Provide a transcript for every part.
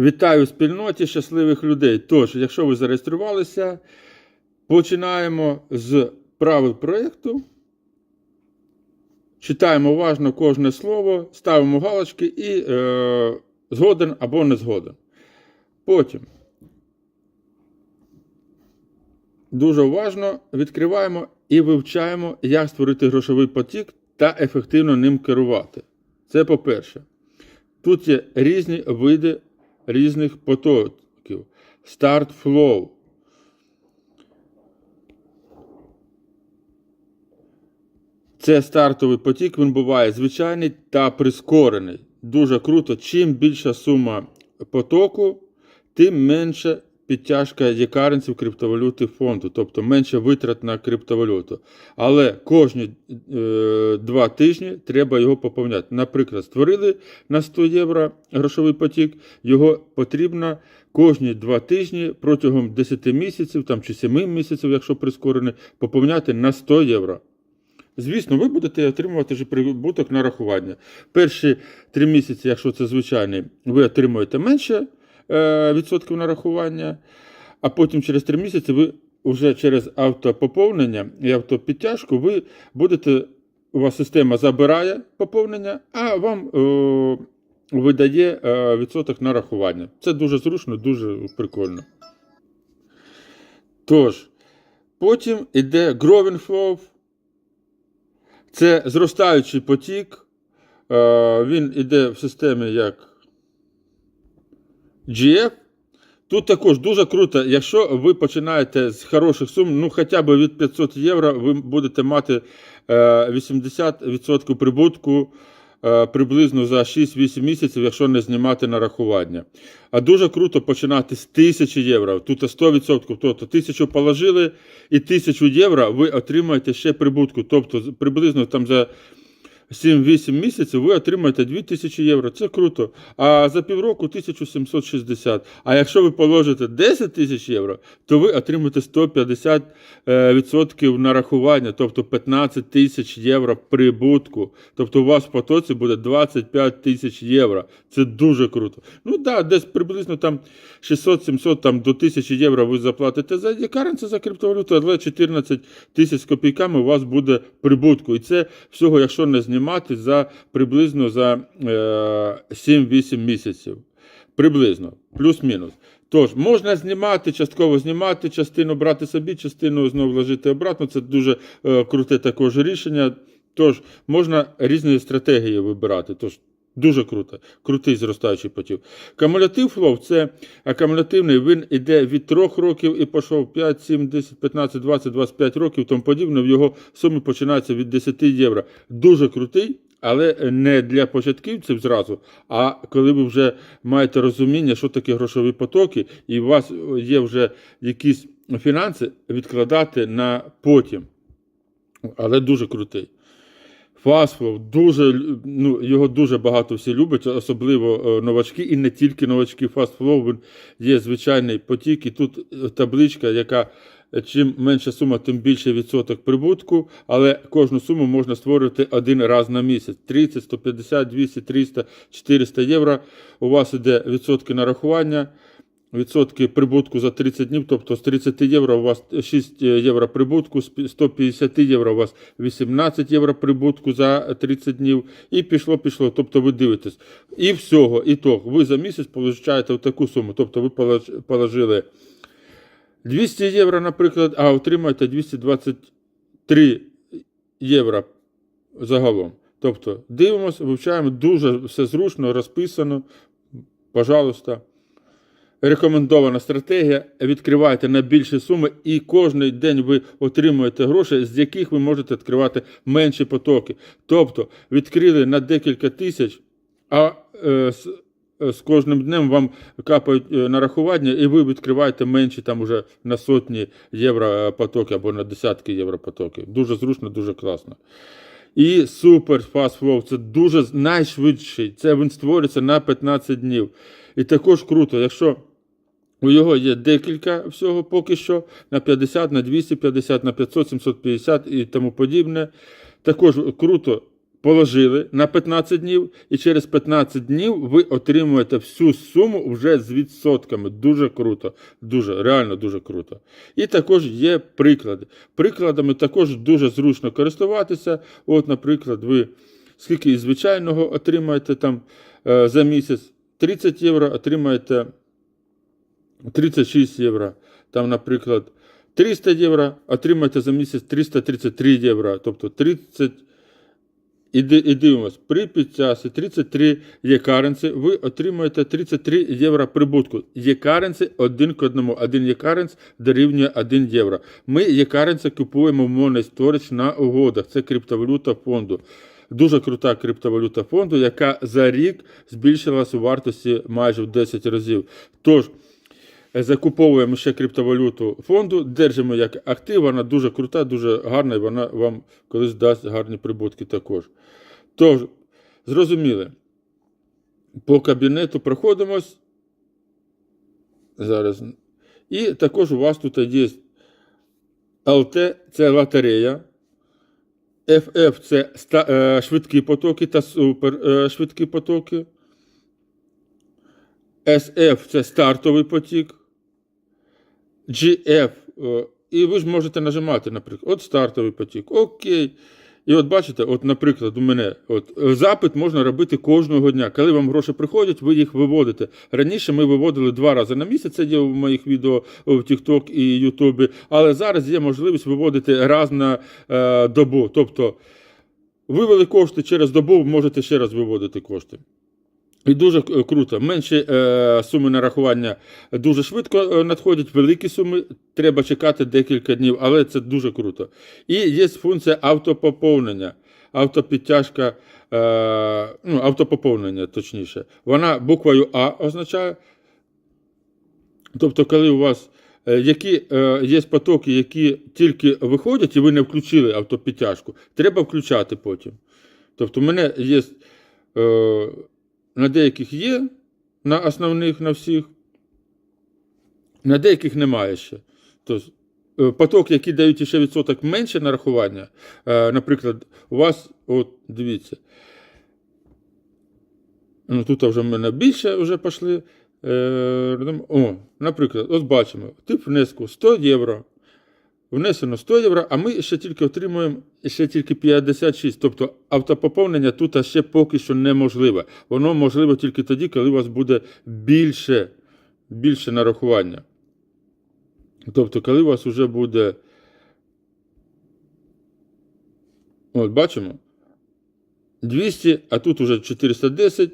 Вітаю спільноті щасливих людей. Тож, якщо ви зареєструвалися, починаємо з правил проєкту. Читаємо уважно кожне слово, ставимо галочки і е, згоден або не згоден. Потім дуже уважно відкриваємо і вивчаємо, як створити грошовий потік та ефективно ним керувати. Це по-перше. Тут є різні види різних потоків. Start flow. Це стартовий потік, він буває звичайний та прискорений. Дуже круто. Чим більша сума потоку, тим менше підтяжка якаренців криптовалюти фонду, тобто менше витрат на криптовалюту. Але кожні е, два тижні треба його поповняти. Наприклад, створили на 100 євро грошовий потік, його потрібно кожні два тижні протягом 10 місяців там, чи 7 місяців, якщо прискорений, поповняти на 100 євро. Звісно, ви будете отримувати вже прибуток на рахування. Перші три місяці, якщо це звичайний, ви отримуєте менше відсотків нарахування, а потім через три місяці ви вже через автопоповнення і автопідтяжку ви будете, у вас система забирає поповнення, а вам е, видає е, відсоток нарахування. Це дуже зручно, дуже прикольно. Тож, потім іде Growing Flow. Це зростаючий потік. Е, Він іде в системі як GF. Тут також дуже круто, якщо ви починаєте з хороших сум, ну хоча б від 500 євро, ви будете мати е, 80% прибутку е, приблизно за 6-8 місяців, якщо не знімати нарахування. А дуже круто починати з 1000 євро. Тут 100%, тобто 1000 положили і 1000 євро ви отримаєте ще прибутку. Тобто приблизно там за 7-8 місяців ви отримаєте 2000 євро. Це круто. А за півроку 1760. А якщо ви положите 10 тисяч євро, то ви отримаєте 150% е, нарахування, тобто 15 тисяч євро прибутку. Тобто у вас в потоці буде 25 тисяч євро. Це дуже круто. Ну так, да, десь приблизно там 600-700 там, до 1000 євро ви заплатите за якаренце за криптовалюту, але 14 тисяч копійками у вас буде прибутку. І це всього, якщо не знімати, за приблизно за е, 7-8 місяців. Приблизно, плюс-мінус. Тож, можна знімати, частково знімати, частину брати собі, частину знову вложити обратно. Це дуже е, круте також рішення. Тож, можна різні стратегії вибирати. Тож, Дуже круто, крутий зростаючий потік. Кумулятив флоу це акумулятивний, він іде від 3 років і пішов 5, 7, 10, 15, 20, 25 років, тому подібне. В його сумі починається від 10 євро. Дуже крутий, але не для початківців зразу. А коли ви вже маєте розуміння, що таке грошові потоки, і у вас є вже якісь фінанси, відкладати на потім. Але дуже крутий. Фастфлоу, дуже, ну, його дуже багато всі люблять, особливо е, новачки, і не тільки новачки. Фастфлоу, є звичайний потік, і тут е, табличка, яка е, чим менша сума, тим більше відсоток прибутку, але кожну суму можна створювати один раз на місяць. 30, 150, 200, 300, 400 євро. У вас іде відсотки нарахування. Відсотки прибутку за 30 днів, тобто з 30 євро у вас 6 євро прибутку, з 150 євро у вас 18 євро прибутку за 30 днів. І пішло, пішло. Тобто ви дивитесь. І всього, і то, ви за місяць получаєте таку суму. Тобто ви положили 200 євро, наприклад, а отримаєте 223 євро загалом. Тобто дивимося, вивчаємо, дуже все зручно, розписано. Пожалуйста. Рекомендована стратегія. Відкривайте на більші суми, і кожен день ви отримуєте гроші, з яких ви можете відкривати менші потоки. Тобто відкрили на декілька тисяч, а е, з, е, з кожним днем вам капають е, нарахування, і ви відкриваєте менші там уже на сотні євро потоки або на десятки євро потоки. Дуже зручно, дуже класно. І супер Fast Flow це дуже найшвидший. Це він створюється на 15 днів. І також круто, якщо у його є декілька всього поки що на 50, на 250, на 500, 750 і тому подібне. Також круто положили на 15 днів, і через 15 днів ви отримуєте всю суму вже з відсотками. Дуже круто, дуже, реально дуже круто. І також є приклади. Прикладами також дуже зручно користуватися. От, наприклад, ви скільки звичайного отримаєте там е, за місяць 30 євро, отримаєте 36 євро. Там, наприклад, 300 євро, отримаєте за місяць 333 євро. Тобто 30 і, ди- і дивимось, при підтясі 33 є каренці, ви отримуєте 33 євро прибутку. Є каренці один к одному. Один є каренц дорівнює 1 євро. Ми є каренці купуємо в Storage на угодах. Це криптовалюта фонду. Дуже крута криптовалюта фонду, яка за рік збільшилась у вартості майже в 10 разів. Тож, закуповуємо ще криптовалюту фонду, держимо як актив, вона дуже крута, дуже гарна, і вона вам колись дасть гарні прибутки також. Тож, зрозуміли, по кабінету проходимось. Зараз. І також у вас тут є ЛТ це лотерея. FF це е, швидкі потоки та супер е, потоки. SF це стартовий потік. GF. е, І ви ж можете нажимати, наприклад, от стартовий потік. Окей. І от бачите, от, наприклад, у мене от, е, запит можна робити кожного дня. Коли вам гроші приходять, ви їх виводите. Раніше ми виводили два рази на місяць, це є в моїх відео в TikTok і Ютубі. Але зараз є можливість виводити раз на е, добу. Тобто вивели кошти через добу, можете ще раз виводити кошти. І дуже е, круто. Менші е, суми нарахування дуже швидко е, надходять, великі суми треба чекати декілька днів, але це дуже круто. І є функція автопоповнення, автопідтяжка, е, ну, автопоповнення, точніше. Вона буквою А означає. Тобто, коли у вас е, які е, є потоки, які тільки виходять, і ви не включили автопідтяжку, треба включати потім. Тобто, у мене є. Е, на деяких є, на основних, на всіх, на деяких немає ще. Тобто, поток, які дають ще відсоток менше нарахування, е, наприклад, у вас, от дивіться, ну тут вже в мене більше вже пішли. Е, О, наприклад, ось бачимо, тип внеску 100 євро. Внесено 100 євро, а ми ще тільки отримуємо ще тільки 56. Тобто автопоповнення тут ще поки що неможливе. Воно можливо тільки тоді, коли у вас буде більше, більше нарахування. Тобто, коли у вас вже буде. От, бачимо. 200, а тут уже 410.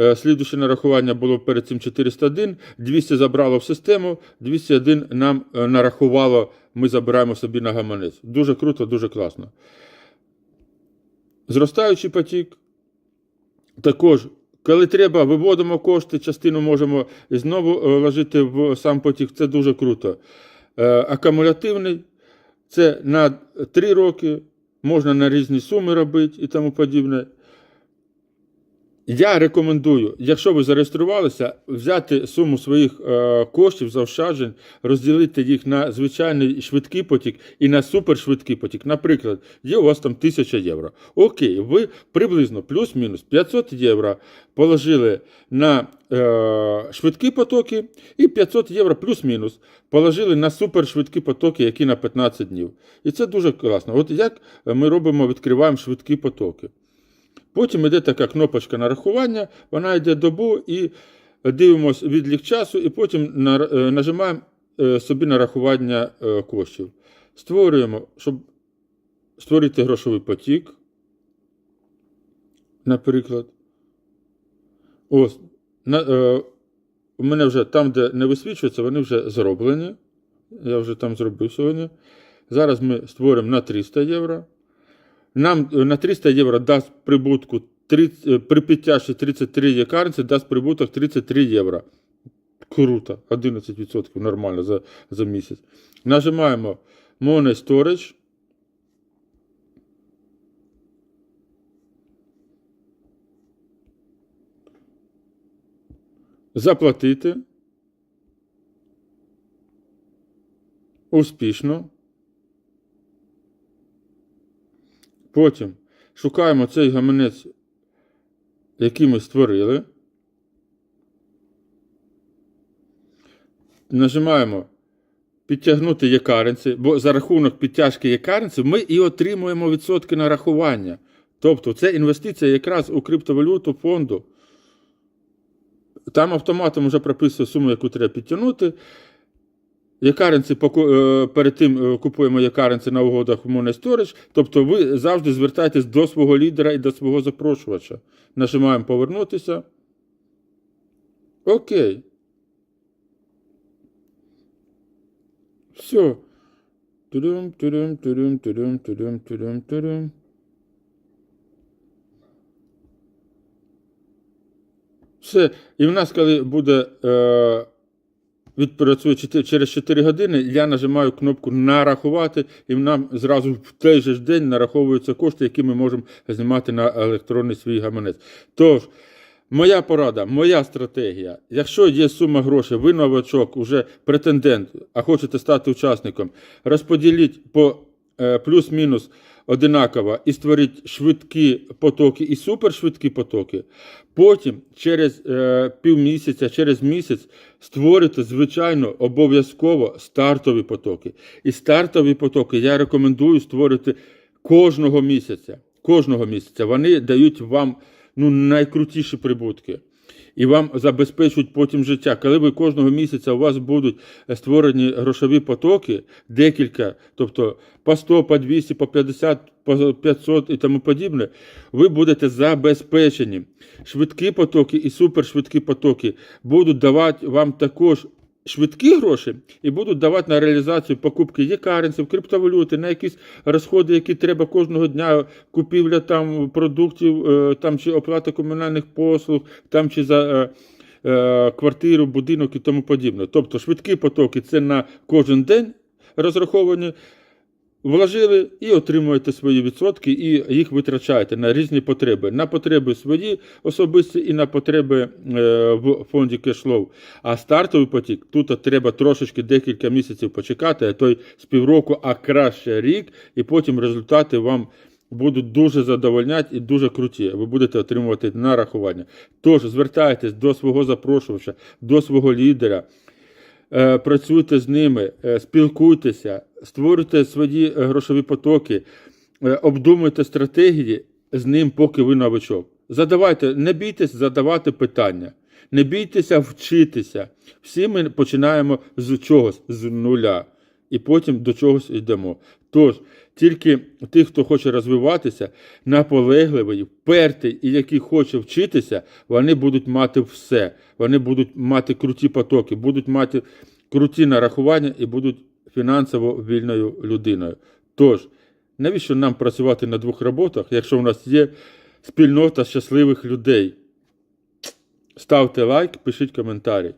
Е, Слідуще нарахування було перед цим 401, 200 забрало в систему, 201 нам е, нарахувало, ми забираємо собі на гаманець. Дуже круто, дуже класно. Зростаючий потік. Також, коли треба, виводимо кошти, частину можемо знову е, ложити в сам потік. Це дуже круто. Е, Акумулятивний це на 3 роки, можна на різні суми робити і тому подібне. Я рекомендую, якщо ви зареєструвалися, взяти суму своїх е, коштів, заощаджень, розділити їх на звичайний швидкий потік і на супершвидкий потік. Наприклад, є у вас там 1000 євро. Окей, ви приблизно плюс-мінус 500 євро положили на е, швидкі потоки, і 500 євро плюс-мінус положили на супершвидкі потоки, які на 15 днів. І це дуже класно. От як ми робимо, відкриваємо швидкі потоки. Потім йде така кнопочка нарахування, вона йде добу і дивимося відлік часу, і потім е, нажимаємо е, собі нарахування е, коштів. Створюємо, щоб створити грошовий потік. Наприклад. Ось. У мене вже там, де не висвічується, вони вже зроблені. Я вже там зробив сьогодні. Зараз ми створимо на 300 євро. Нам е, на 300 євро дасть прибутку 30, е, при підтяжці 33 є дасть прибуток 33 євро. Круто, 11% нормально за, за місяць. Нажимаємо Money Storage. Заплатити. Успішно. Потім Шукаємо цей гаманець, який ми створили. Нажимаємо підтягнути якаринці, бо за рахунок підтяжки якаринців ми і отримуємо відсотки нарахування. Тобто це інвестиція якраз у криптовалюту фонду. Там автоматом вже прописує суму, яку треба підтягнути. Якаринці поку- е, перед тим е, купуємо якаринці на угодах в Money Storage. Тобто ви завжди звертаєтесь до свого лідера і до свого запрошувача. Нажимаємо повернутися. Окей. Все. Тудум, тудум, тудум, тудум, тудум, тудум, тудум. Все. І в нас, коли буде е, відпрацює через 4 години, я нажимаю кнопку нарахувати, і нам зразу в той же день нараховуються кошти, які ми можемо знімати на електронний свій гаманець. Тож, моя порада, моя стратегія. Якщо є сума грошей, ви новачок, уже претендент, а хочете стати учасником, розподіліть по е, плюс-мінус одинаково і створіть швидкі потоки і супершвидкі потоки. Потім через е, півмісяця, через місяць створити, звичайно, обов'язково стартові потоки. І стартові потоки я рекомендую створити кожного місяця. Кожного місяця. Вони дають вам ну, найкрутіші прибутки. І вам забезпечують потім життя. Коли ви кожного місяця у вас будуть е, створені грошові потоки, декілька, тобто по 100, по 200, по 50, по 500 і тому подібне, ви будете забезпечені. Швидкі потоки і супершвидкі потоки будуть давати вам також швидкі гроші і будуть давати на реалізацію покупки якаринців, криптовалюти, на якісь розходи, які треба кожного дня, купівля там продуктів, е, там чи оплата комунальних послуг, там чи за. е, е, Квартиру, будинок і тому подібне. Тобто швидкі потоки це на кожен день розраховані, вложили і отримуєте свої відсотки, і їх витрачаєте на різні потреби. На потреби свої особисті і на потреби е, в фонді кешлоу. А стартовий потік тут треба трошечки декілька місяців почекати, а то й з півроку, а краще рік, і потім результати вам. Будуть дуже задовольняти і дуже круті. Ви будете отримувати нарахування. Тож звертайтесь до свого запрошувача, до свого лідера, працюйте з ними, е, спілкуйтеся, створюйте свої е, грошові потоки, е, обдумуйте стратегії з ним, поки ви новичок. Задавайте, не бійтесь задавати питання, не бійтеся вчитися. Всі ми починаємо з чогось, з нуля, і потім до чогось йдемо. Тож, тільки ті, хто хоче розвиватися, наполегливий, впертий і який хоче вчитися, вони будуть мати все. Вони будуть мати круті потоки, будуть мати круті нарахування і будуть фінансово вільною людиною. Тож, навіщо нам працювати на двох роботах, якщо в нас є спільнота щасливих людей? Ставте лайк, пишіть коментарі.